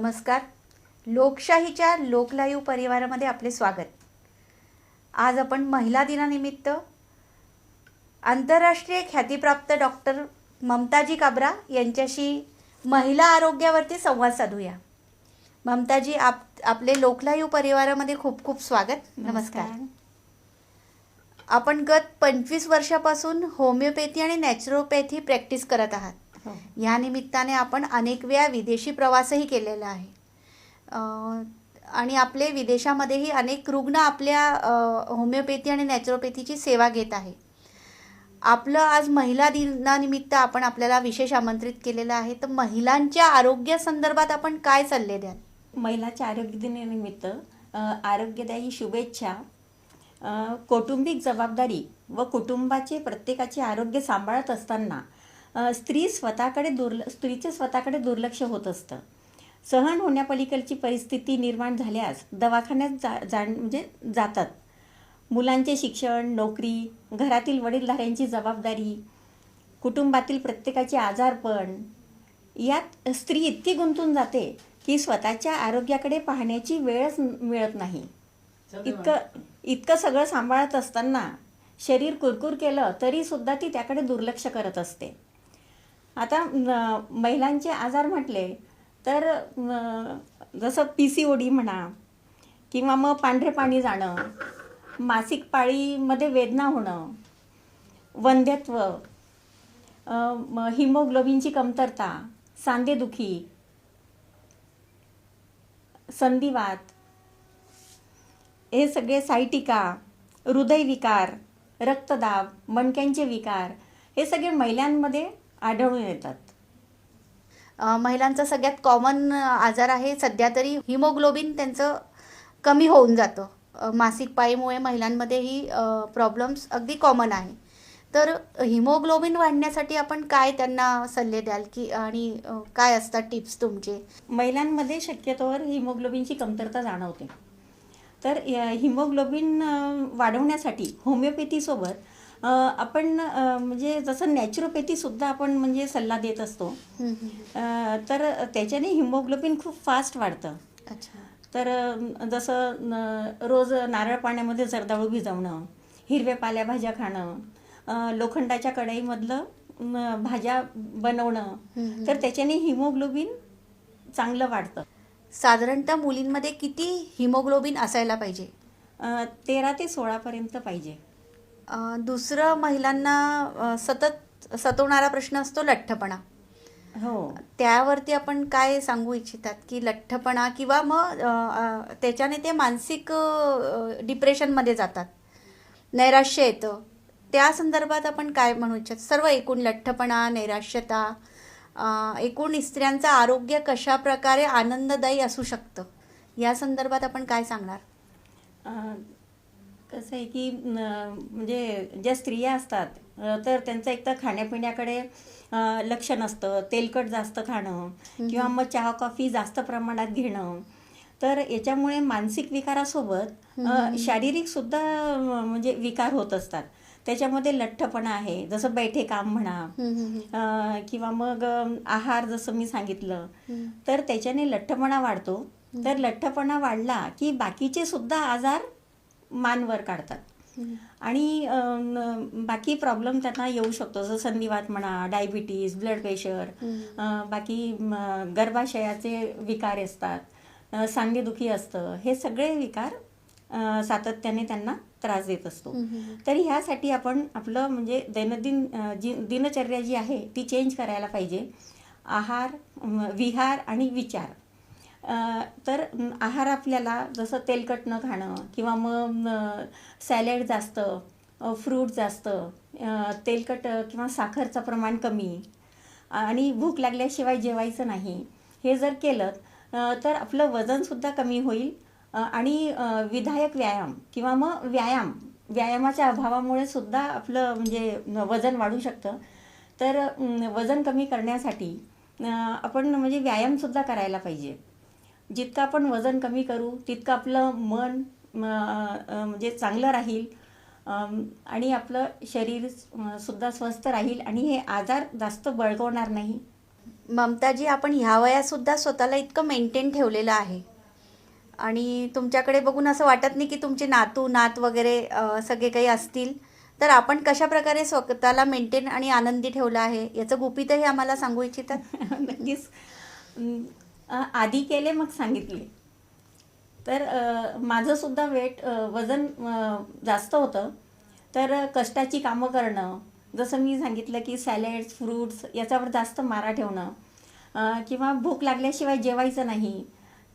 नमस्कार. लोकशाहीच्या लोकलाईव्ह परिवारामध्ये आपले स्वागत. आज आपण महिला दिनानिमित्त आंतरराष्ट्रीय ख्यातीप्राप्त डॉक्टर ममताजी काबरा यांच्याशी महिला आरोग्यावरती संवाद साधूया. ममताजी आप आपले लोकलाईव्ह परिवारामध्ये खूप खूप स्वागत. नमस्कार. आपण गत पंचवीस वर्षापासून होमिओपॅथी आणि नॅचरोपॅथी प्रॅक्टिस करत आहात. या निमित्ताने आपण अनेक वेळा विदेशी प्रवासही केलेला आहे. आणि आपले विदेशामध्येही अनेक रुग्ण आपल्या होमिओपॅथी आणि नॅचरोपॅथीची सेवा घेत आहे. आपलं आज महिला दिनानिमित्त आपण आपल्याला विशेष आमंत्रित केलेलं आहे. तर महिलांच्या आरोग्यासंदर्भात आपण काय सल्ले द्याल? महिलाच्या आरोग्य दिनानिमित्त आरोग्यदायी शुभेच्छा कौटुंबिक जबाबदारी व कुटुंबाचे प्रत्येकाचे आरोग्य सांभाळत असताना स्त्री स्वतःकडे दुर्ल स्त्रीचे स्वतःकडे दुर्लक्ष होत असतं. सहन होण्यापलीकडची परिस्थिती निर्माण झाल्यास दवाखान्यात जा जा म्हणजे जातात. मुलांचे शिक्षण नोकरी घरातील वडीलधाऱ्यांची जबाबदारी कुटुंबातील प्रत्येकाचे आजारपण यात स्त्री इतकी गुंतून जाते की स्वतःच्या आरोग्याकडे पाहण्याची वेळच मिळत नाही. इतकं इतकं सगळं सांभाळत असताना शरीर कुरकुर केलं तरी सुद्धा ती त्याकडे दुर्लक्ष करत असते. आता महिलांचे आजार म्हटले तर जसं पी सी ओ डी म्हणा किंवा मग पांढरे पाणी जाणं मासिक पाळीमध्ये वेदना होणं वंध्यत्व हिमोग्लोबिनची कमतरता सांधेदुखी संधिवात हे सगळे सायटिका हृदयविकार रक्तदाब मणक्यांचे विकार हे सगळे महिलांमध्ये आढळून येतात. महिलांचा सगळ्यात कॉमन आजार आहे सध्या तरी हिमोग्लोबिन त्यांचं कमी होऊन जातं. मासिक पाळीमुळे महिलांमध्ये ही प्रॉब्लेम्स अगदी कॉमन आहे. तर हिमोग्लोबिन वाढण्यासाठी आपण काय त्यांना सल्ले द्याल की आणि काय असतात टिप्स तुमचे? महिलांमध्ये शक्यतोवर हिमोग्लोबिनची कमतरता जाणवते. तर हिमोग्लोबिन वाढवण्यासाठी होमिओपॅथीसोबत आपण म्हणजे जसं नॅचरोपॅथीसुद्धा आपण म्हणजे सल्ला देत असतो. तर त्याच्याने हिमोग्लोबिन खूप फास्ट वाढतं. अच्छा. तर जसं रोज नारळ पाण्यामध्ये जर्दाळू भिजवणं हिरव्या पालेभाज्या खाणं लोखंडाच्या कढईमधलं भाज्या बनवणं. तर त्याच्याने हिमोग्लोबिन चांगलं वाढतं. साधारणतः मुलींमध्ये किती हिमोग्लोबिन असायला पाहिजे? तेरा ते सोळापर्यंत पाहिजे. दुसरं महिलांना सतत सतवणारा प्रश्न असतो लठ्ठपणा. हो. त्यावरती आपण काय सांगू इच्छितात की लठ्ठपणा किंवा मग त्याच्याने ते मानसिक डिप्रेशनमध्ये जातात. नैराश्य येतं. त्या संदर्भात आपण काय म्हणू इच्छित सर्व एकूण लठ्ठपणा नैराश्यता एकूण स्त्रियांचं आरोग्य कशा प्रकारे आनंददायी असू शकतं? या संदर्भात आपण काय सांगणार? कसं आहे की म्हणजे ज्या स्त्रिया असतात तर त्यांचं एक तर खाण्यापिण्याकडे लक्ष नसतं. तेलकट जास्त खाणं किंवा मग चहा कॉफी जास्त प्रमाणात घेणं. तर याच्यामुळे मानसिक विकारासोबत शारीरिक सुद्धा म्हणजे विकार होत असतात. त्याच्यामध्ये लठ्ठपणा आहे. जसं बैठे काम म्हणा किंवा मग आहार जसं मी सांगितलं तर त्याच्याने लठ्ठपणा वाढतो. तर लठ्ठपणा वाढला की बाकीचे सुद्धा आजार मानवर काढतात. आणि बाकी प्रॉब्लेम त्यांना येऊ शकतो. जसं संधिवात म्हणा डायबिटीज ब्लड प्रेशर बाकी गर्भाशयाचे विकार असतात सांगेदुखी सांधेदुखी असतं हे सगळे विकार सातत्याने त्यांना त्रास देत असतो. तर ह्यासाठी आपण आपलं म्हणजे दैनंदिन जी दिनचर्या जी आहे ती चेंज करायला पाहिजे. आहार विहार आणि विचार. तर आहार आपल्याला जसं तेलकट न खाणं किंवा मग सॅलेड जास्त फ्रूट जास्त तेलकट किंवा साखरचं प्रमाण कमी आणि भूक लागल्याशिवाय जेवायचं नाही हे जर केलं तर आपलं वजनसुद्धा कमी होईल आणि विधायक व्यायाम किंवा मग व्यायाम व्यायामाच्या अभावामुळे सुद्धा आपलं म्हणजे वजन वाढू शकतं. तर वजन कमी करण्यासाठी आपण म्हणजे व्यायामसुद्धा करायला पाहिजे. जितकं आपण वजन कमी करू तितकं आपलं मन म्हणजे चांगलं राहील. आणि आपलं शरीर सुद्धा स्वस्थ राहील आणि हे आजार जास्त बळकवणार नाही. ममताजी आपण ह्या वयात सुद्धा स्वतःला इतकं मेंटेन ठेवलेलं आहे. आणि तुमच्याकडे बघून असं वाटत नाही की तुमचे नातू नात वगैरे सगळे काही असतील. तर आपण कशा प्रकारे स्वतःला मेंटेन आणि आनंदी ठेवलं आहे? याचं गुपितही आम्हाला सांगू इच्छितात नक्कीच. आधी केले मग सांगितले. तर माझंसुद्धा वेट वजन जास्त होतं. तर कष्टाची कामं करणं जसं मी सांगितलं की सॅलेड्स फ्रूट्स याच्यावर जास्त मारा ठेवणं किंवा भूक लागल्याशिवाय जेवायचं नाही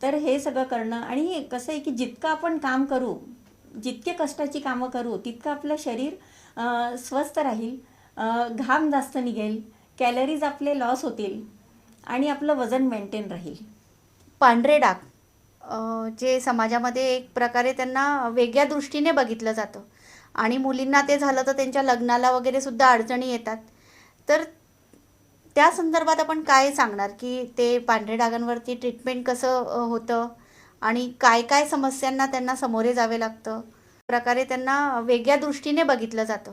तर हे सगळं करणं. आणि कसं आहे की जितकं आपण काम करू जितके कष्टाची कामं करू तितकं आपलं शरीर स्वस्थ राहील घाम जास्त निघेल कॅलरीज आपले लॉस होतील. आणि आपलं वजन मेंटेन राहील. पांढरे डाग जे समाजामध्ये एक प्रकारे त्यांना वेगळ्या दृष्टीने बघितलं जातं. आणि मुलींना ते झालं तर त्यांच्या लग्नाला वगैरे सुद्धा अडचणी येतात. तर त्या संदर्भात आपण काय सांगणार की ते पांढरे डागांवरती ट्रीटमेंट कसं होतं? आणि काय काय समस्यांना त्यांना सामोरे जावे लागतं? प्रकारे त्यांना वेगळ्या दृष्टीने बघितलं जातं.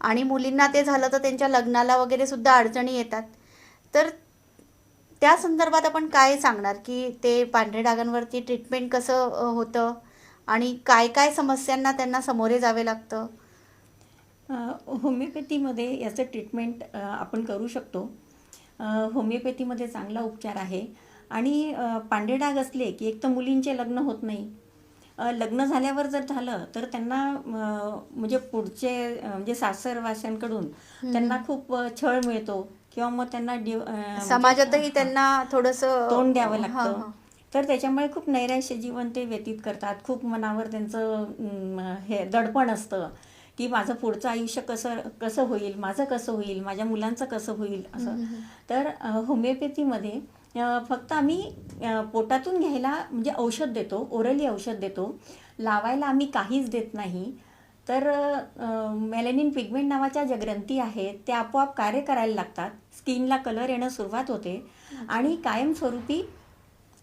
आणि मुलींना ते झालं तर त्यांच्या लग्नाला वगैरे सुद्धा अडचणी येतात. तर त्या संदर्भात आपण काय सांगणार की ते पांढऱ्या डागांवरती ट्रीटमेंट कसं होतं आणि काय काय समस्यांना त्यांना सामोरे जावे लागतं? होमिओपॅथीमध्ये याचं ट्रीटमेंट आपण करू शकतो. होमिओपॅथीमध्ये चांगला उपचार आहे. आणि पांढरे डाग असले की एक तर मुलींचे लग्न होत नाही. लग्न झाल्यावर जर झालं तर त्यांना म्हणजे पुढचे म्हणजे सासरवाशांकडून त्यांना खूप छळ मिळतो. किंवा मग त्यांना डिव म्हणजे- समाजातही त्यांना थोडंसं तोंड द्यावं लागतं. तर त्याच्यामुळे खूप नैराश्य जीवन ते व्यतीत करतात. खूप मनावर त्यांचं हे दडपण असतं की माझं पुढचं आयुष्य कसं कसं होईल माझं कसं होईल माझ्या मुलांचं कसं होईल असं. तर होमिओपॅथीमध्ये फक्त आम्ही पोटातून घ्यायला म्हणजे औषध देतो ओरली औषध देतो. लावायला आम्ही काहीच देत नाही. तर मेलॅनिन पिगमेंट नावाच्या ज्या ग्रंथी आहेत त्या आपोआप कार्य करायला लागतात. स्किनला कलर येणं सुरुवात होते आणि कायमस्वरूपी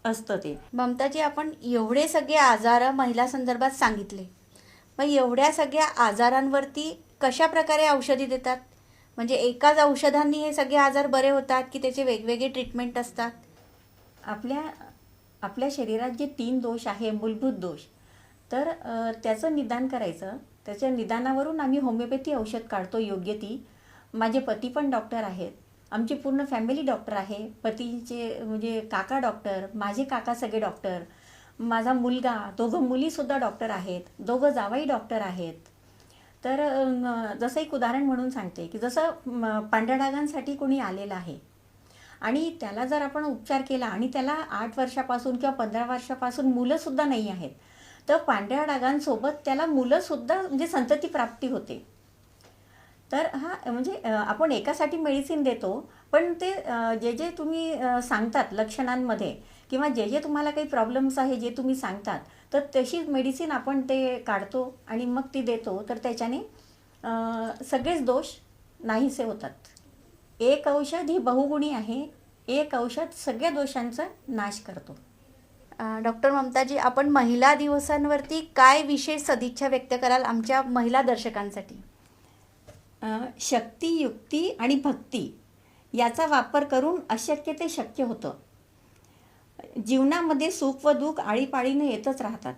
असतं ते. ममताजी आपण एवढे सगळे आजार महिला संदर्भात सांगितले. मग एवढ्या सगळ्या आजारांवरती कशा प्रकारे औषधी देतात? म्हणजे एकाच औषधांनी हे सगळे आजार बरे होतात की त्याचे वेगवेगळे ट्रीटमेंट असतात? आपल्या आपल्या शरीरात जे तीन दोष आहे मूलभूत दोष तर त्याचं निदान करायचं. त्याच्या निदानावरून आम्ही होमिओपॅथी औषध काढतो योग्य ती. माझे पती पण डॉक्टर आहेत. आमची पूर्ण फॅमिली डॉक्टर आहे. पतीचे म्हणजे काका डॉक्टर माझे काका सगळे डॉक्टर माझा मुलगा दोघं मुलीसुद्धा डॉक्टर आहेत. दोघं जावाई डॉक्टर आहेत. तर जसं एक उदाहरण म्हणून सांगते की जसं म, पांढऱ्या डागांसाठी कोणी आलेलं आहे आणि त्याला जर आपण उपचार केला आणि त्याला आठ वर्षापासून किंवा पंधरा वर्षापासून मुलंसुद्धा नाही आहेत तर पांढऱ्या डागांसोबत त्याला मुलंसुद्धा म्हणजे संतती प्राप्ती होते. तर हा म्हणजे आपण एकासाठी मेडिसिन देतो पण ते जे जे तुम्ही सांगतात लक्षणांमध्ये किंवा जे जे तुम्हाला काही प्रॉब्लेम्स आहे जे तुम्ही सांगतात तर तशी मेडिसिन आपण ते काढतो आणि मग ती देतो तर त्याच्याने सगळेच दोष नाहीसे होतात. एक औषध ही बहुगुणी आहे एक औषध सगळ्या दोषांचा नाश करतो. डॉक्टर ममताजी आपण महिला दिवसांवरती काय विशेष सदिच्छा व्यक्त कराल आमच्या महिला दर्शकांसाठी? शक्ती युक्ती आणि भक्ती याचा वापर करून अशक्य ते शक्य होतं. जीवनामध्ये सुख व दुःख आळीपाळीनं येतच राहतात.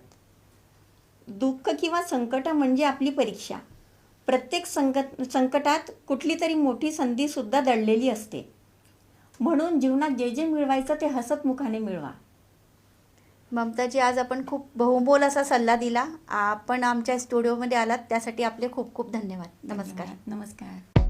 दुःख किंवा संकट म्हणजे आपली परीक्षा. प्रत्येक संकट संकटात कुठली तरी मोठी संधीसुद्धा दडलेली असते. म्हणून जीवनात जे जे मिळवायचं ते हसतमुखाने मिळवा. ममताजी आज आपण खूप बहुमोल असा सल्ला दिला. आपण आमच्या स्टुडिओमध्ये आलात त्यासाठी आपले खूप खूप धन्यवाद. नमस्कार. नमस्कार.